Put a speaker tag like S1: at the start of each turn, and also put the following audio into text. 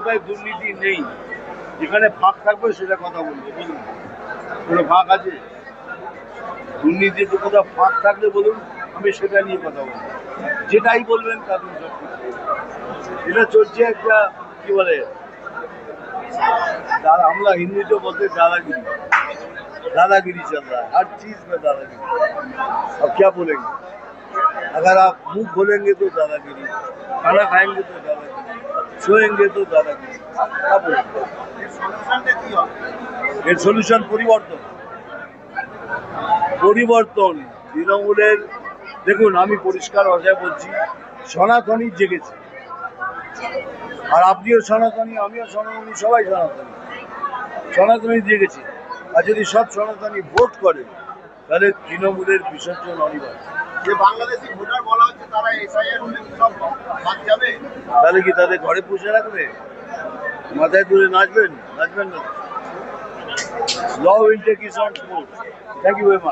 S1: কোথায় দুর্নীতি নেই যেখানে ফাঁক থাকবে সেটা কথা বলবো বলুন কোনো ফাঁক আছে দুর্নীতিতে কোথাও ফাঁক থাকলে বলুন আমি সেটা নিয়ে কথা বলবো যেটাই বলবেন তাদের সব ঠিক। এটা চলছে একটা কি বলে दादा हमला हिंदी जो बोलते हैं दादागिरी दादागिरी चल रहा है हर चीज में दादागिरी अब क्या बोलेंगे अगर आप मुंह खोलेंगे तो दादागिरी खाना खाएंगे तो दादागिरी ছোয়েঙ্গে তো দাদা এর সলিউশন পরিবর্তন। পরিবর্তন। তৃণমূলের, দেখুন, আমি পরিষ্কার ভাষায় বলছি, সনাতনী জেগেছে। আর আপনিও সনাতনী, আমিও সনাতনী, সবাই সনাতনী। সনাতনী জেগেছে। আর যদি সব সনাতনী ভোট করে, তাহলে তৃণমূলের বিসর্জন অনিবার্য।
S2: যে বাংলাদেশি ভোটার বলা হচ্ছে, তারা এসআইয়ের
S1: তাহলে কি তাদের ঘরে পুষে রাখবে? মাথায় তুলে নাচবেন? নাচবেন না? Law will take its own sport thank you very much